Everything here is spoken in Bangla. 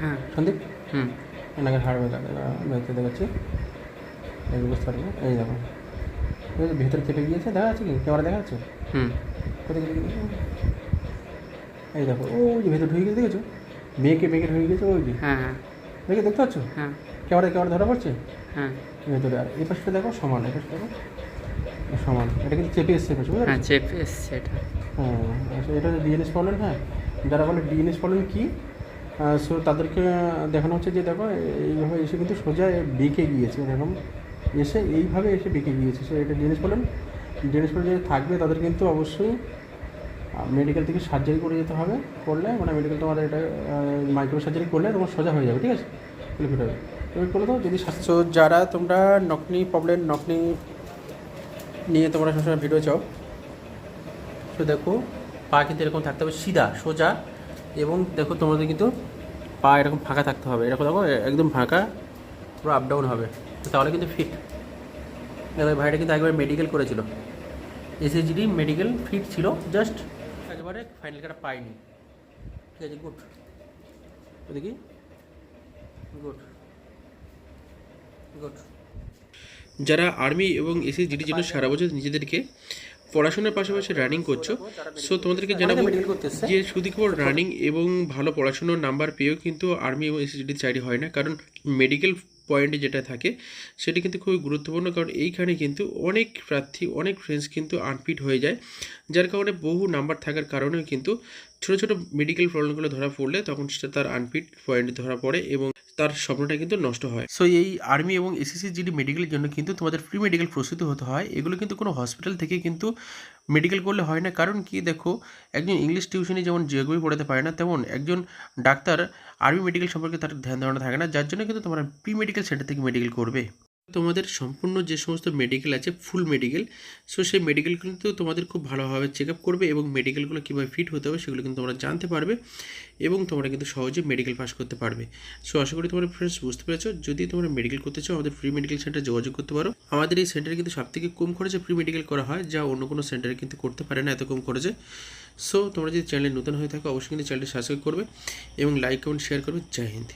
হ্যাঁ। সন্দীপ? হুম। এনাকে হাড় ব্যথা দেখাচ্ছি। এই বুঝতে পারবে এই দেখো। ভেতরে চেপে গিয়েছে দেখা যাচ্ছে কি? ক্যামেরা দেখা যাচ্ছে হুম। কোথায় দেখো? এই দেখো ও যে ভেতরে ঢুকে গেছে দেখেছ? মেয়েকে মেয়েকে ঢুকে গেছে ওই যে। হ্যাঁ হ্যাঁ। দেখে দেখতে পাচ্ছ? হ্যাঁ। ক্যামেরা ক্যামেরা ধরা পড়ছে? হ্যাঁ। ভেতরে আর এই পাশটা দেখো সমান এই পাশটা দেখো। সমান। এটা কিন্তু চেপে এসছে পাশে বুঝতে হ্যাঁ? চেপ এসছে এটা। হ্যাঁ আচ্ছা, এটা হচ্ছে ডিএনএস প্রবলেম হ্যাঁ? যারা বলে ডিএনএস প্রবলেম কী? সো তাদেরকে দেখানো হচ্ছে যে দেখো, এইভাবে এসে কিন্তু সোজা বেঁকে গিয়েছে, এরকম এসে এইভাবে এসে বেঁকে গিয়েছে। সো এটা ডিএনএস প্রবলেম ডিএনএস প্রবলেম যদি থাকবে, তাদের কিন্তু অবশ্যই মেডিকেল থেকে সার্জারি করে যেতে হবে, করলে মানে মেডিকেল তোমার এটা মাইক্রো সার্জারি করলে তোমার সোজা হয়ে যাবে, ঠিক আছে? ফিট হবে তুমি করে দাও যদি স্বাস্থ্য যারা তোমরা নকনি প্রবলেম নকনি নিয়ে তোমরা সবসময় ভিডিও চাও, তো দেখো, পা কিন্তু এরকম থাকতে হবে সিধা, সোজা এবং দেখো তোমাদের কিন্তু পা এরকম ফাঁকা থাকতে হবে। এরকম দেখো একদম ফাঁকা পুরো আপ ডাউন হবে। তাহলে কিন্তু ফিট এবার ভাইটা কিন্তু একবার মেডিকেল করেছিল। এসএসজিডি মেডিকেল ফিট ছিল জাস্ট একেবারে ফাইনাল কাটা পাইনি ঠিক আছে গুড দেখি। গুড গুড যারা আর্মি এবং এসএসজিডির জন্য সারা বছর নিজেদেরকে পড়াশোনার পাশাপাশি রানিং করছ। সো তোমাদেরকে জানাব যে শুধু কেবল রানিং এবং ভালো পড়াশোনার নাম্বার পেয়েও কিন্তু আর্মি এবং এসএসজিডির চাকরি হয় না। কারণ মেডিকেল পয়েন্টে যেটা থাকে সেটি কিন্তু খুবই গুরুত্বপূর্ণ। কারণ এইখানে কিন্তু অনেক প্রার্থী অনেক ফ্রেন্ডস কিন্তু আনফিট হয়ে যায়। যার কারণে বহু নাম্বার থাকার কারণেও কিন্তু ছোটো ছোটো মেডিকেল প্রবলেমগুলো ধরা পড়লে তখন সেটা তার আনফিট পয়েন্টে ধরা পড়ে এবং তার স্বপ্নটা কিন্তু নষ্ট হয়। সো এই আর্মি এবং এসএসসি জিডি মেডিকেলের জন্য কিন্তু তোমাদের প্রি মেডিকেল প্রস্তুতি হতে হয়, এগুলো কিন্তু কোনো হসপিটাল থেকে কিন্তু মেডিকেল করলে হয় না। কারণ কি দেখো, একজন ইংলিশ টিউশনে যেমন জিওগ্রাফি পড়াতে পারে না, তেমন একজন ডাক্তার আর্মি মেডিকেল সম্পর্কে তার ধ্যান ধারণা থাকে না। যার জন্য কিন্তু তোমরা প্রি মেডিকেল সেন্টার থেকে মেডিকেল করবে। তোমাদের সম্পূর্ণ যে সমস্ত মেডিকেল আছে ফুল মেডিকেল সো সেই মেডিকেল কিন্তু তোমাদের খুব ভালোভাবে চেক আপ করবে এবং মেডিকেলগুলো কীভাবে ফিট হতে হবে সেগুলো কিন্তু তোমরা জানতে পারবে এবং তোমরা কিন্তু সহজে মেডিকেল পাস করতে পারবে। সো আশা করি তোমরা ফ্রেন্ডস বুঝতে পেরেছ। যদি তোমরা মেডিকেল করতে চাও, আমাদের ফ্রি মেডিকেল সেন্টারে যোগাযোগ করতে পারো। আমাদের এই সেন্টারে কিন্তু সবথেকে কম খরচে ফ্রি মেডিকেল করা হয়, যা অন্য কোনো সেন্টারে কিন্তু করতে পারে না এত কম খরচে। সো তোমরা যদি চ্যানেলে নতুন হয়ে থাকো, অবশ্যই কিন্তু চ্যানেলটি সাবস্ক্রাইব করবে এবং লাইক কমেন্ট শেয়ার করবে। জয় হিন্দ।